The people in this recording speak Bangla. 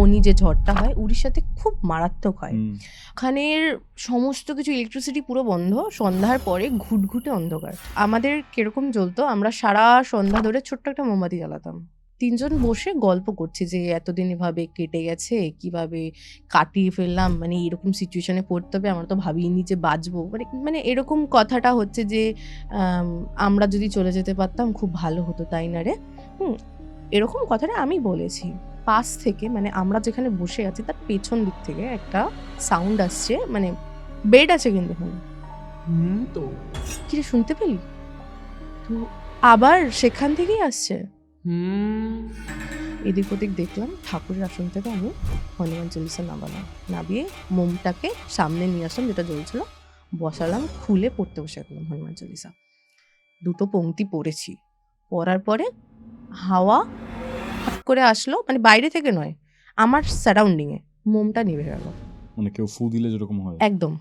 ফণি যে ঝড়টা হয় উড়িষ্যাতে খুব মারাত্মক হয়। ওখানের সমস্ত কিছু ইলেকট্রিসিটি পুরো বন্ধ সন্ধ্যার পরে ঘুটঘুটে অন্ধকার। আমাদের কীরকম জ্বলতো আমরা সারা সন্ধ্যা ধরে ছোট্ট একটা মোমবাতি জ্বালাতাম। তিনজন বসে গল্প করছি যে এতদিন এভাবে কেটে গেছে কীভাবে কাটিয়ে ফেললাম মানে এরকম সিচুয়েশনে পড়তে হবে আমরা তো ভাবিনি যে বাঁচবো। মানে মানে এরকম কথাটা হচ্ছে যে আমরা যদি চলে যেতে পারতাম খুব ভালো হতো তাই না রে? হুম এরকম কথাটা আমি বলেছি। পাশ থেকে মানে আমরা যেখানে বসে আছি তার পেছন দিক থেকে একটা সাউন্ড আসছে মানে বেড আছে কিন্তু ওখানে। হুম তো। কি শুনতে পেলি? তো আবার সেখান থেকেই আসছে। হুম। এদিক ওদিক দেখলাম ঠাকুরের আসন থেকে আমি হনুমান চল্লিশা নামালাম। নামিয়ে মোমটাকে সামনে নিয়ে আসলাম যেটা জ্বলছিল। বসালাম খুলে পড়তে বসে গেলাম হনুমান চল্লিশা। দুটো পংক্তি পড়েছি। পড়ার পরে হাওয়া করে আসলো মানে বাইরে থেকে নয় আমার সারাউন্ডিংয়ে মোমটা নিভে গেল। মানে কেউ ফু দিলে যেরকম হয়। একদম।